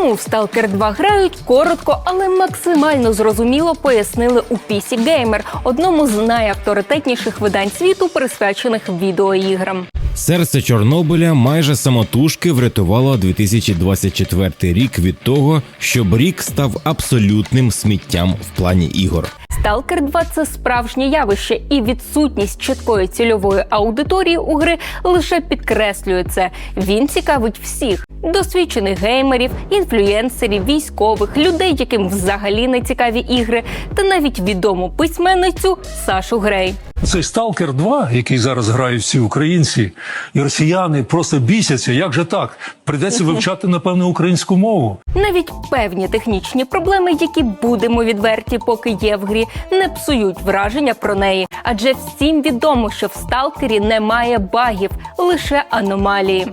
Чому в Stalker 2 грають коротко, але максимально зрозуміло пояснили у PC Gamer, одному з найавторитетніших видань світу, присвячених відеоіграм. Серце Чорнобиля майже самотужки врятувало 2024 рік від того, щоб рік став абсолютним сміттям в плані ігор. Stalker 2 – це справжнє явище, і відсутність чіткої цільової аудиторії у гри лише підкреслює це. Він цікавить всіх досвідчених геймерів, інфлюєнсерів, військових, людей, яким взагалі не цікаві ігри, та навіть відому письменницю Сашу Грей. Цей Сталкер 2, який зараз грають всі українці, і росіяни просто бісяться. Як же так? Придеться вивчати, напевно, українську мову. Навіть певні технічні проблеми, які будемо відверті, поки є в грі, не псують враження про неї. Адже всім відомо, що в сталкері немає багів, лише аномалії.